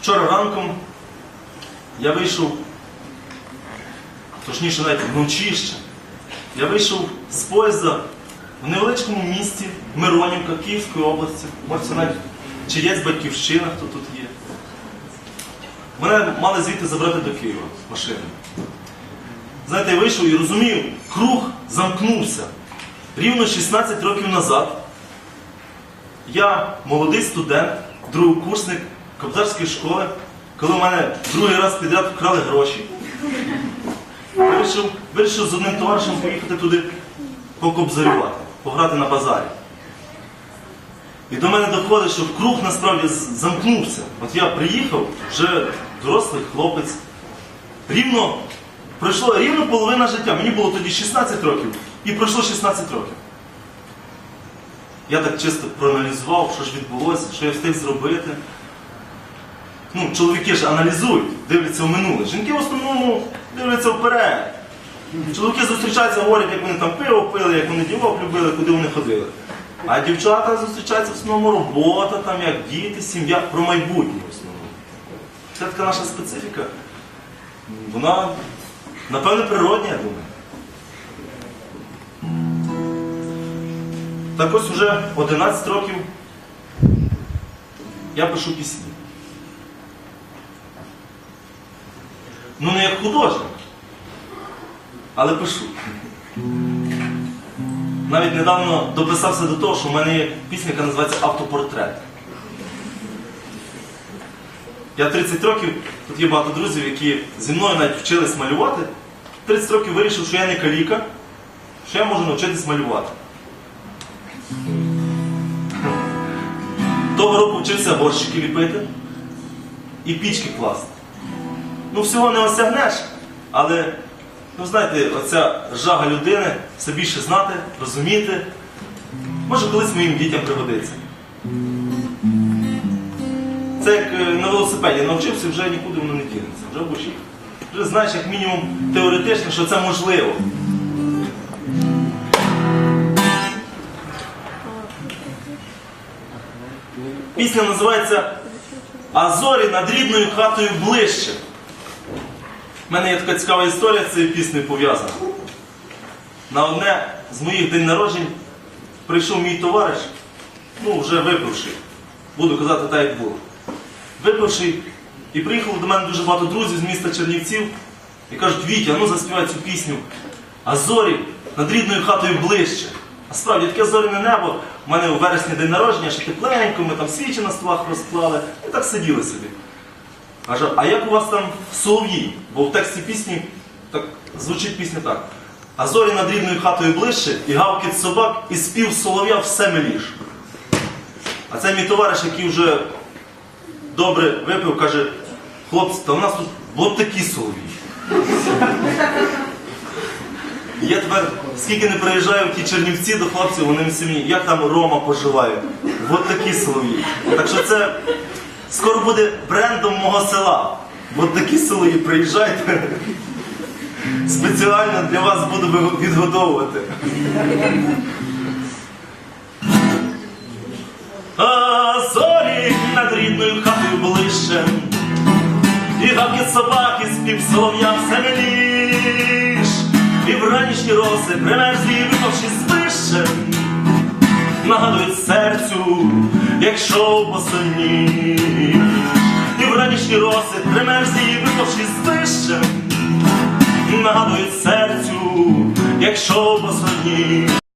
Вчора ранком я вийшов, точніше навіть вночі ще, я вийшов з поїзда в невеличкому місті Миронівка Київської області. Можете навіть чиєсь батьківщина, хто тут є. Мене мали звідти забрати до Києва машиною. Знаєте, я вийшов і розумію, круг замкнувся. Рівно 16 років назад я молодий студент, другокурсник кобзарської школи, коли в мене другий раз підряд вкрали гроші. Вирішив, вирішив з одним товаришем поїхати туди покобзарювати, пограти на базарі. І до мене доходить, що круг насправді замкнувся. От я приїхав, вже дорослий хлопець. Рівно пройшло рівно половина життя. Мені було тоді 16 років, і пройшло 16 років. Я так чисто проаналізував, що ж відбулося, що я встиг зробити. Ну, чоловіки ж аналізують, дивляться в минуле. Жінки в основному дивляться вперед. Чоловіки зустрічаються, говорять, як вони там пиво пили, як вони дівок любили, куди вони ходили. А дівчата зустрічаються в основному робота, там, як діти, сім'я, про майбутнє в основному. Це така наша специфіка. Вона, напевне, природня, я думаю. Так ось уже 11 років я пишу пісні. Ну не як художник, але пишу. Навіть недавно дописався до того, що в мене є пісня, яка називається Автопортрет. Я 30 років, тут є багато друзів, які зі мною навіть вчились малювати. 30 років вирішив, що я не каліка, що я можу навчитись малювати. Того року вчився горщики ліпити і пічки класти. Ну, всього не осягнеш, але, ну знаєте, оця жага людини все більше знати, розуміти. Може, колись моїм дітям пригодиться. Це як е, на велосипеді навчився, вже нікуди воно не дінеться. Вже їхати. Вже знаєш, як мінімум теоретично, що це можливо. Пісня називається Азорі над рідною хатою ближче. У мене є така цікава історія з цією піснею пов'язана. На одне з моїх день народжень прийшов мій товариш, ну вже випивший. Буду казати так, як було. Випивший, і приїхало до мене дуже багато друзів з міста Чернівців і кажуть, Вітя, ну заспівай цю пісню. А зорі над рідною хатою ближче. Справді таке зоряне небо. У мене у вересні день народження, ще тепленько, ми там свічі на столах розклали. І так сиділи собі. Каже, а як у вас там солов'ї? Бо в тексті пісні так звучить пісня так. А зорі над рідною хатою ближче, і гавкіт собак, і спів солов'я все миліш. А це мій товариш, який вже добре випив, каже, хлопці, та у нас тут от такі солов'ї. Я тепер, скільки не приїжджаю в ті чернівці до хлопців, вони самі, як там Рома поживає. От такі солов'ї. Так що це скоро буде брендом мого села. От такі солов'ї приїжджайте. Спеціально для вас буду відгодовувати. А зорі над рідною хатою ближче. І гавкіт собаки спів солов'я все миліш. І вранішні роси примерзлі випавши з вище, нагадують серцю, якщо посильніш. І вранішні роси примерзлі випавши з вище, нагадують серцю, якщо босоніж.